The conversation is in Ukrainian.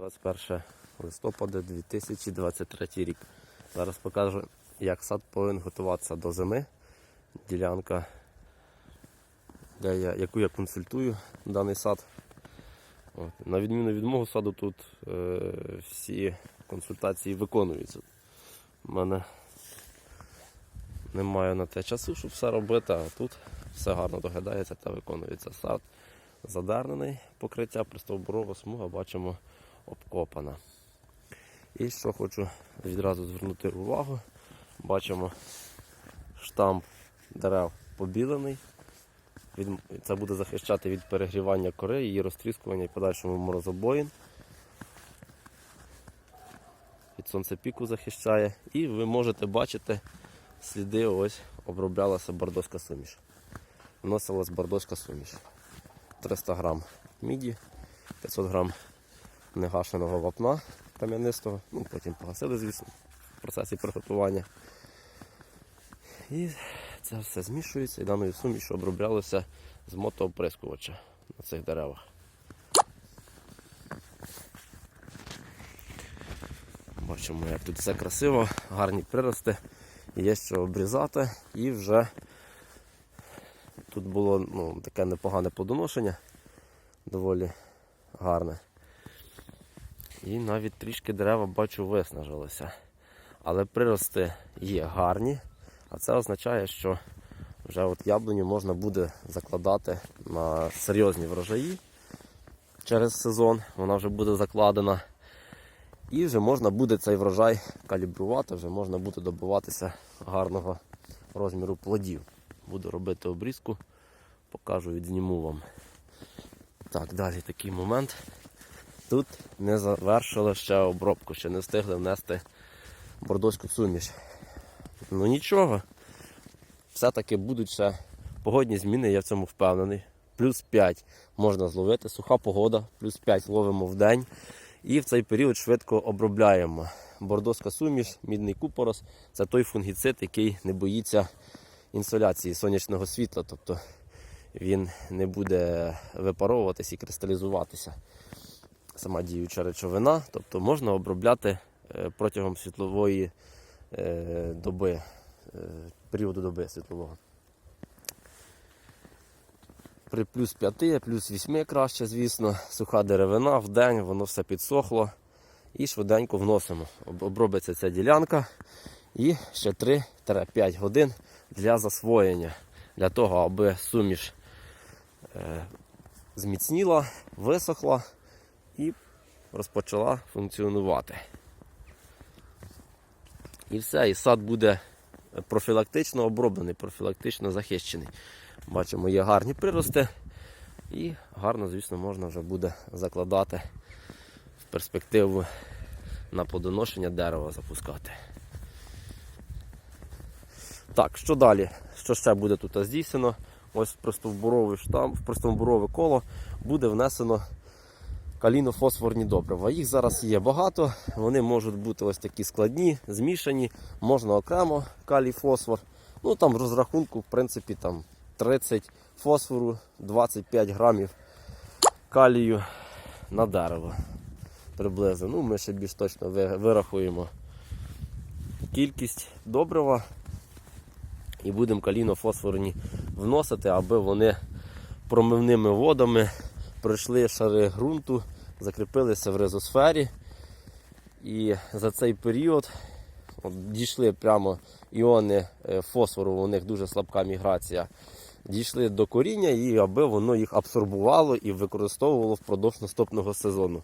21 листопада 2023 рік. Зараз покажу, як сад повинен готуватися до зими. Ділянка, де я, яку я консультую даний сад. От. На відміну від мого саду, тут е, всі консультації виконуються. У мене немає на те часу, щоб все робити, а тут все гарно доглядається та виконується. Сад задернений, покриття пристовбурова смуга бачимо обкопана. І що хочу відразу звернути увагу, бачимо штамп дерев побілений. Це буде захищати від перегрівання кори, її розтріскування і подальшому морозобоїн. Від сонцепіку захищає. І ви можете бачити сліди, ось оброблялася бордоська суміш. Вносилась бордоська суміш. 300 грам міді, 500 грам негашеного вапна кам'янистого, ну потім погасили, звісно, в процесі приготування. І це все змішується і даною сумішю оброблялося з мотооприскувача на цих деревах. Бачимо, як тут все красиво, гарні прирости, є що обрізати і вже тут було ну, таке непогане плодоношення, доволі гарне. І навіть трішки дерева бачу виснажилися. Але прирости є гарні, а це означає, що вже от яблуню можна буде закладати на серйозні врожаї через сезон. Вона вже буде закладена. І вже можна буде цей врожай калібрувати, вже можна буде добиватися гарного розміру плодів. Буду робити обрізку, покажу, відзніму вам. Так, далі такий момент. Тут не завершили ще обробку, ще не встигли внести бордоську суміш. Ну нічого, все-таки будуть ще погодні зміни, я в цьому впевнений. Плюс 5 можна зловити, суха погода, плюс 5 ловимо в день. І в цей період швидко обробляємо. Бордоська суміш, мідний купорос це той фунгіцид, який не боїться інсоляції сонячного світла, тобто він не буде випаровуватись і кристалізуватися. Сама діюча речовина, тобто можна обробляти е, протягом світлової е, доби, е, періоду доби світлового. При плюс 5, плюс 8 краще, звісно, суха деревина в день, воно все підсохло і швиденько вносимо. Обробиться ця ділянка і ще 3-5 годин для засвоєння, для того, аби суміш зміцніла, висохла і розпочала функціонувати. І все, і сад буде профілактично оброблений, профілактично захищений. Бачимо, є гарні прирости, і гарно, звісно, можна вже буде закладати в перспективу на плодоношення дерева запускати. Так, що далі? Що ще буде тут здійснено? Ось в простовбуровий штамп, в простовбурове коло буде внесено каліно-фосфорні добрива. Їх зараз є багато, вони можуть бути ось такі складні, змішані, можна окремо калій-фосфор. Ну там в розрахунку, в принципі, там 30 фосфору, 25 грамів калію на дерево. Приблизно. Ну, ми ще більш точно вирахуємо кількість добрива і будемо каліно-фосфорні вносити, аби вони промивними водами пройшли шари ґрунту, закріпилися в резосфері. І за цей період от, дійшли прямо іони е, фосфору, у них дуже слабка міграція. Дійшли до коріння і аби воно їх абсорбувало і використовувало впродовж наступного сезону.